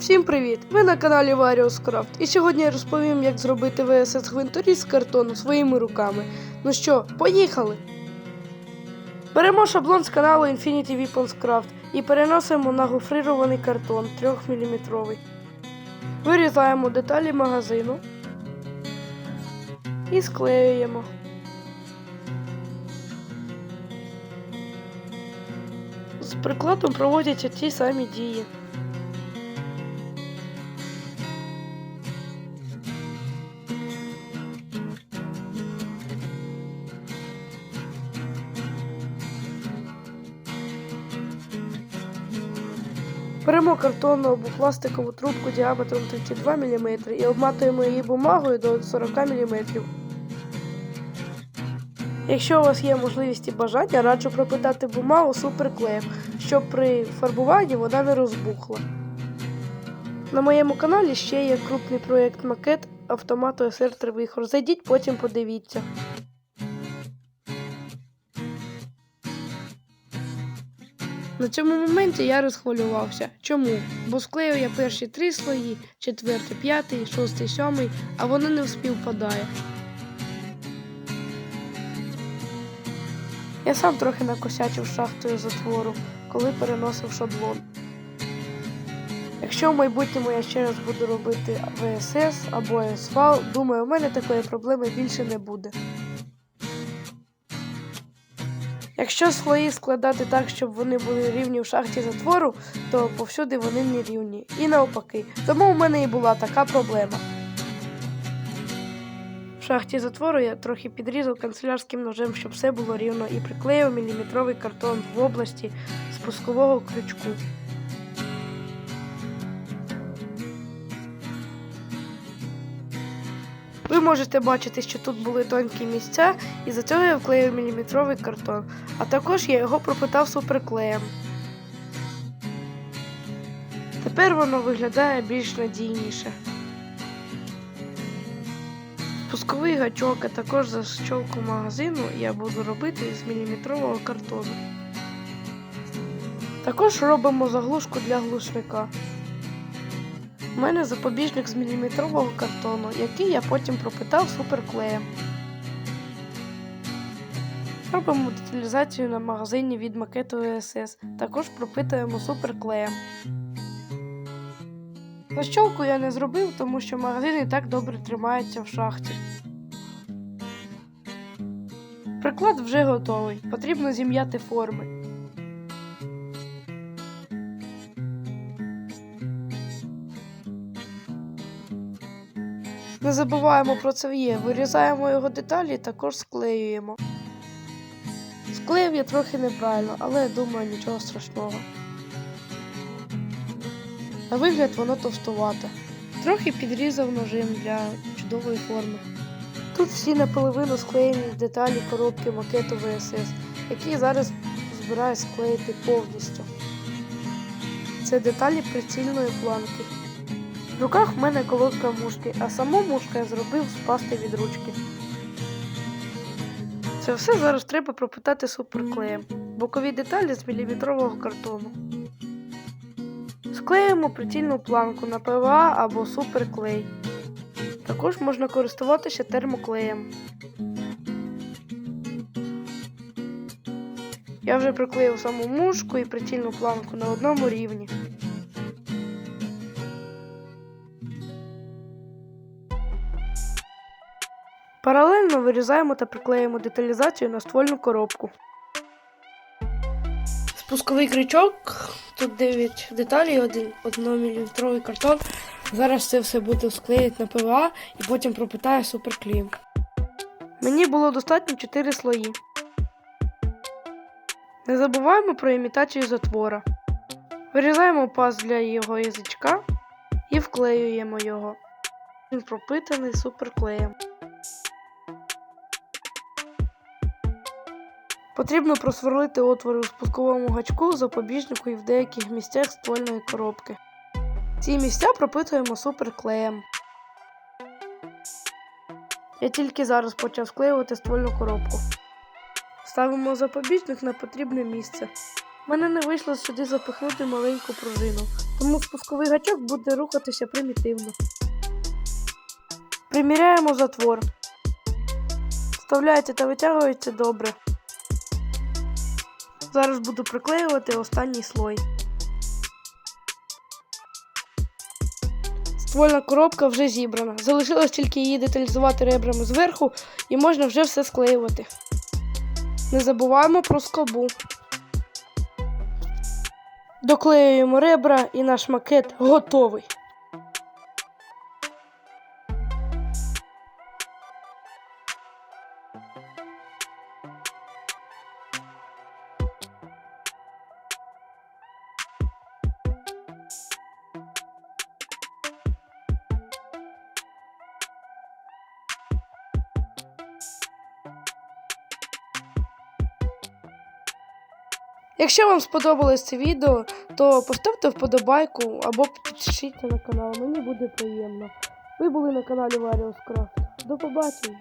Всім привіт! Ви на каналі Various Craft. І сьогодні я розповім, як зробити ВСС гвинторіз з картону своїми руками. Ну що, поїхали! Беремо шаблон з каналу Infinity Weapons Craft і переносимо на гофрирований картон 3 мм. Вирізаємо деталі магазину і склеюємо. З прикладом проводяться ті самі дії. Беремо картонну або пластикову трубку діаметром 32 мм і обматуємо її бумагою до 40 мм. Якщо у вас є можливість і бажання, раджу пропитати бумагу суперклеєм, щоб при фарбуванні вона не розбухла. На моєму каналі ще є крупний проєкт макет автомату SR3 Вихор. Зайдіть, потім подивіться. На цьому моменті я розхвилювався. Чому? Бо склею я перші три слої, четвертий, п'ятий, шостий, сьомий, а воно не співпадає. Я сам трохи накосячив шахтою затвору, коли переносив шаблон. Якщо в майбутньому я ще раз буду робити ВСС або АСФАЛ, думаю, у мене такої проблеми більше не буде. Якщо слої складати так, щоб вони були рівні в шахті затвору, то повсюди вони не рівні. І навпаки. Тому у мене і була така проблема. В шахті затвору я трохи підрізав канцелярським ножем, щоб все було рівно, і приклеїв міліметровий картон в області спускового крючку. Ви можете бачити, що тут були тонкі місця, і за цього я вклеїв міліметровий картон, а також я його пропитав суперклеєм. Тепер воно виглядає більш надійніше. Спусковий гачок, а також защолку магазину я буду робити з міліметрового картону. Також робимо заглушку для глушника. У мене запобіжник з міліметрового картону, який я потім пропитав суперклеєм. Робимо деталізацію на магазині від макету ESS. Також пропитуємо суперклеєм. Защолку я не зробив, тому що магазин і так добре тримається в шахті. Приклад вже готовий. Потрібно зім'яти форми. Не забуваємо про цев'є, вирізаємо його деталі і також склеюємо. Склеїв я трохи неправильно, але думаю нічого страшного. На вигляд воно товстувате. Трохи підрізав ножим для чудової форми. Тут всі наполовину склеєні деталі коробки макету ВСС, які зараз збираю склеїти повністю. Це деталі прицільної планки. В руках в мене колодка мушки, а саму мушку я зробив з пасти від ручки. Це все зараз треба пропитати суперклеєм. Бокові деталі з міліметрового картону. Склеїмо прицільну планку на ПВА або суперклей. Також можна користуватися термоклеєм. Я вже приклеїв саму мушку і прицільну планку на одному рівні. Паралельно вирізаємо та приклеїмо деталізацію на ствольну коробку. Спусковий крючок, тут 9 деталей, один 1 картон. Зараз це все буду склеїти на ПВА і потім пропитаю суперклеєм. Мені було достатньо 4 слої. Не забуваємо про імітацію затвора. Вирізаємо паз для його язичка і вклеюємо його. Він пропитаний суперклеєм. Потрібно просверлити отвори у спусковому гачку, запобіжнику і в деяких місцях ствольної коробки. Ці місця пропитуємо суперклеєм. Я тільки зараз почав склеювати ствольну коробку. Ставимо запобіжник на потрібне місце. мене не вийшло сюди запихнути маленьку пружину, тому спусковий гачок буде рухатися примітивно. Приміряємо затвор. Вставляється та витягується добре. Зараз буду приклеювати останній слой. Ствольна коробка вже зібрана. Залишилось тільки її деталізувати ребрами зверху і можна вже все склеювати. Не забуваємо про скобу. Доклеюємо ребра і наш макет готовий. Якщо вам сподобалось це відео, то поставте вподобайку або підпишіться на канал. Мені буде приємно. Ви були на каналі Various Craft. До побачення!